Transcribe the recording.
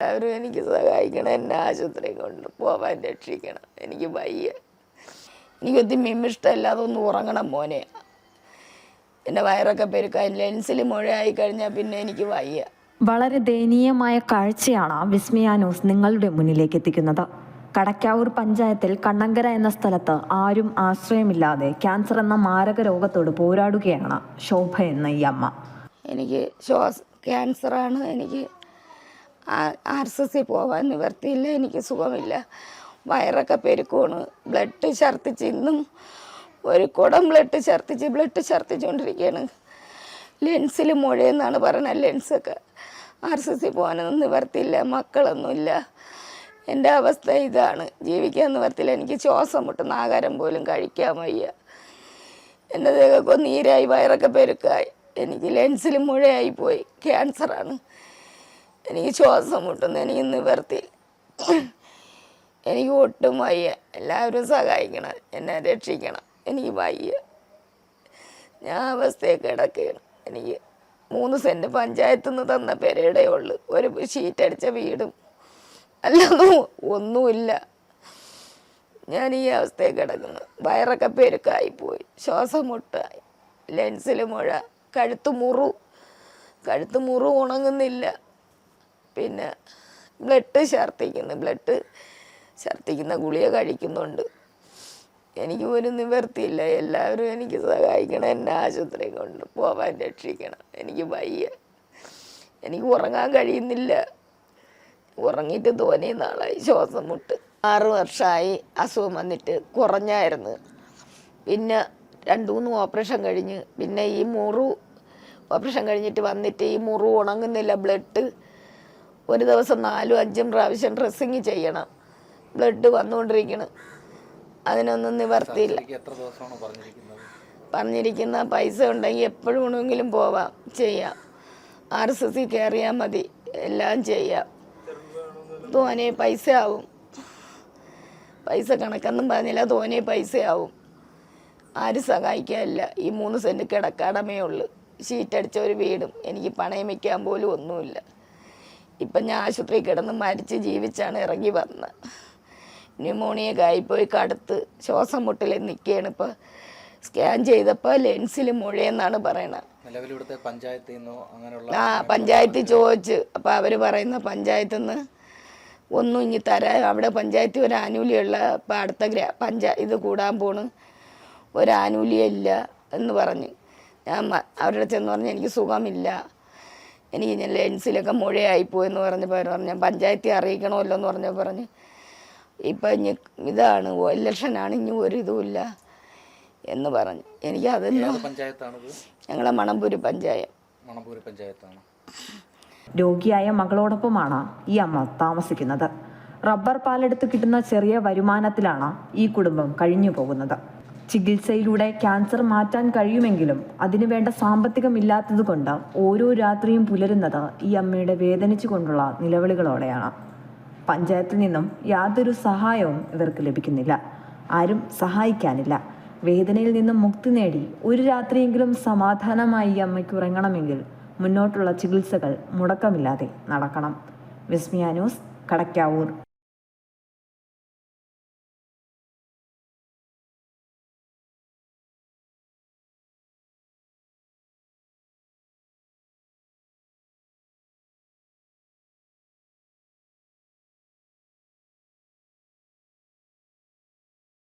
എല്ലാവരും എനിക്ക് സഹായിക്കണം എന്നെ ആശുപത്രി കൊണ്ട് പോവാൻ രക്ഷിക്കണം. എനിക്ക് വയ്യ. എനിക്കൊത്തിരി മിമ്മിഷ്ടമല്ലാതെ ഒന്ന് ഉറങ്ങണം മോനെ. എന്റെ വയറൊക്കെ പെരുക്കാൻ ലെൻസിൽ മുഴയായി കഴിഞ്ഞാൽ പിന്നെ എനിക്ക് വയ്യ. വളരെ ദയനീയമായ കാഴ്ചയാണ് വിസ്മയ ന്യൂസ് നിങ്ങളുടെ മുന്നിലേക്ക് എത്തിക്കുന്നത്. കടക്കാവൂർ പഞ്ചായത്തിൽ കണ്ണങ്കര എന്ന സ്ഥലത്ത് ആരും ആശ്രയമില്ലാതെ ക്യാൻസർ എന്ന മാരക രോഗത്തോട് പോരാടുകയാണ് ശോഭ എന്ന ഈ അമ്മ. എനിക്ക് ശ്വാസ ക്യാൻസറാണ് എനിക്ക് ആർ എസ് എസിൽ പോകാൻ നിവർത്തിയില്ല എനിക്ക് സുഖമില്ല. വയറൊക്കെ പെരുക്കുവാണ്. ബ്ലഡ് ഛർദ്ദിച്ച് ഇന്നും ഒരു കുടം ബ്ലഡ് ഛർദ്ദിച്ച് ബ്ലഡ് ഛർദ്ദിച്ചുകൊണ്ടിരിക്കുകയാണ് ലെൻസിൽ മുഴയെന്നാണ് പറയുന്നത് ലെൻസൊക്കെ ആർ എസ് എസിൽ പോകാനൊന്നും നിവർത്തിയില്ല മക്കളൊന്നുമില്ല. എന്റെ അവസ്ഥ ഇതാണ്. ജീവിക്കാൻ നിവർത്തിയില്ല. എനിക്ക് ശ്വാസം മുട്ടുന്ന ആഹാരം പോലും കഴിക്കാൻ വയ്യ. എന്റെ ദേഹമൊക്കെ നീരായി വയറൊക്കെ പെരുക്കായി. എനിക്ക് ലെൻസിൽ മുഴയായി പോയി. ക്യാൻസറാണ്. എനിക്ക് ശ്വാസം മുട്ടുന്നു എനിക്ക് നിവർത്തി. എനിക്ക് ഒട്ടും വയ്യ. എല്ലാവരും സഹായിക്കണം എന്നെ രക്ഷിക്കണം. എനിക്ക് വയ്യ. ഞാൻ അവസ്ഥയെ കിടക്കുകയാണ്. എനിക്ക് മൂന്ന് സെന്റ് പഞ്ചായത്തു നിന്ന് തന്ന പെരയുടെ ഉള്ളു ഒരു ഷീറ്റ് അടിച്ച വീടും അല്ലാതെ ഒന്നുമില്ല. ഞാൻ ഈ അവസ്ഥയിൽ കിടക്കുന്നു. വയറൊക്കെ പെരുക്കായി പോയി. ശ്വാസം മുട്ടായി. ലെൻസിൽ മുഴ കഴുത്ത് മുറു. കഴുത്ത് മുറു ഉണങ്ങുന്നില്ല. പിന്നെ ബ്ലഡ് ഛർദ്ദിക്കുന്നു. ബ്ലഡ് ഛർദ്ദിക്കുന്ന ഗുളിക കഴിക്കുന്നുണ്ട്. എനിക്ക് ഒരു നിവർത്തിയില്ല. എല്ലാവരും എനിക്ക് സഹായിക്കണം. എന്നെ ആശുപത്രി കൊണ്ട് പോവാൻ രക്ഷിക്കണം. എനിക്ക് വയ്യ. എനിക്ക് ഉറങ്ങാൻ കഴിയുന്നില്ല. ഉറങ്ങിയിട്ട് തോന്നിയ നാളായി. ശ്വാസം മുട്ട്. ആറ് വർഷമായി അസുഖം വന്നിട്ട് കുറഞ്ഞായിരുന്നു. പിന്നെ രണ്ട് മൂന്ന് ഓപ്പറേഷൻ കഴിഞ്ഞ്. പിന്നെ ഈ മുറു ഓപ്പറേഷൻ കഴിഞ്ഞിട്ട് വന്നിട്ട് ഈ മുറു ഉണങ്ങുന്നില്ല. ബ്ലഡ് ഒരു ദിവസം നാലും അഞ്ചും പ്രാവശ്യം ഡ്രസ്സിങ് ചെയ്യണം. ബ്ലഡ് വന്നുകൊണ്ടിരിക്കണം. അതിനൊന്നും നിവർത്തിയില്ല. പറഞ്ഞിരിക്കുന്ന പൈസ ഉണ്ടെങ്കിൽ എപ്പോഴും വേണമെങ്കിലും പോവാം ചെയ്യാം. ആർ എസ് എസ് കയറിയാൽ മതി എല്ലാം ചെയ്യാം. തോനെ പൈസ ആവും പൈസ കണക്കൊന്നും പറഞ്ഞില്ല തോനെ പൈസ ആവും ആരും സഹായിക്കാനില്ല. ഈ മൂന്ന് സെന്റ് കിടക്കാടമേ ഉള്ളൂ. ഷീറ്റടിച്ച ഒരു വീടും എനിക്ക് പണയം വയ്ക്കാൻ പോലും ഒന്നുമില്ല. ഇപ്പം ഞാൻ ആശുപത്രി കിടന്ന് മരിച്ച് ജീവിച്ചാണ് ഇറങ്ങി വന്നത്. ന്യൂമോണിയ ആയിപ്പോയി കടുത്ത് ശ്വാസം മുട്ടിൽ നിൽക്കുകയാണ് ഇപ്പോൾ സ്കാൻ ചെയ്തപ്പോൾ ലെൻസിൽ മുഴയെന്നാണ് പറയണത്. ആ പഞ്ചായത്തിൽ ചോദിച്ച്. അപ്പോൾ അവർ പറയുന്ന പഞ്ചായത്തിൽ നിന്ന് ഒന്നും ഇനി തരാ. അവിടെ പഞ്ചായത്തിൽ ഒരു ആനുകൂല്യമുള്ള ഇപ്പം അടുത്ത ഗ്രാ പഞ്ചാ ഇത് കൂടാൻ പോണ്. ഒരു ആനുകൂല്യം ഇല്ല എന്ന് പറഞ്ഞ്. ഞാൻ അവരുടെ ചെന്ന് പറഞ്ഞ് എനിക്ക് സുഖമില്ല. എനിക്ക് ഞാൻ ലെൻസിലൊക്കെ മുഴയായിപ്പോയെന്ന് പറഞ്ഞപ്പോൾ അവർ പറഞ്ഞു ഞാൻ പഞ്ചായത്തിൽ അറിയിക്കണമല്ലോ എന്ന് പറഞ്ഞപ്പോൾ പറഞ്ഞ്. ഇപ്പം ഇനി ഇതാണ് ഇലക്ഷനാണ് ഇനി ഒരിതുമില്ല എന്ന് പറഞ്ഞു. എനിക്ക് അതൊന്നും? ഞങ്ങളെ മണമ്പൂര് പഞ്ചായത്ത്. പഞ്ചായത്താണ്. രോഗിയായ മകളോടൊപ്പമാണ് ഈ അമ്മ താമസിക്കുന്നത്. റബ്ബർ പാലെടുത്ത് കിട്ടുന്ന ചെറിയ വരുമാനത്തിലാണ് ഈ കുടുംബം കഴിഞ്ഞു പോകുന്നത് ചികിത്സയിലൂടെ ക്യാൻസർ മാറ്റാൻ കഴിയുമെങ്കിലും അതിനുവേണ്ട സാമ്പത്തികമില്ലാത്തതുകൊണ്ട് ഓരോ രാത്രിയും പുലരുന്നത് ഈ അമ്മയുടെ വേദനിച്ചുകൊണ്ടുള്ള നിലവിളികളോടെയാണ്. പഞ്ചായത്തിൽ നിന്നും യാതൊരു സഹായവും ഇവർക്ക് ലഭിക്കുന്നില്ല. ആരും സഹായിക്കാനില്ല. വേദനയിൽ നിന്നും മുക്തി നേടി ഒരു രാത്രിയെങ്കിലും സമാധാനമായി അമ്മയ്ക്ക് ഉറങ്ങണമെങ്കിൽ മുന്നോട്ടുള്ള ചികിത്സകൾ മുടക്കമില്ലാതെ നടക്കണം. വിസ്മിയ ന്യൂസ് കടക്കാവൂർ.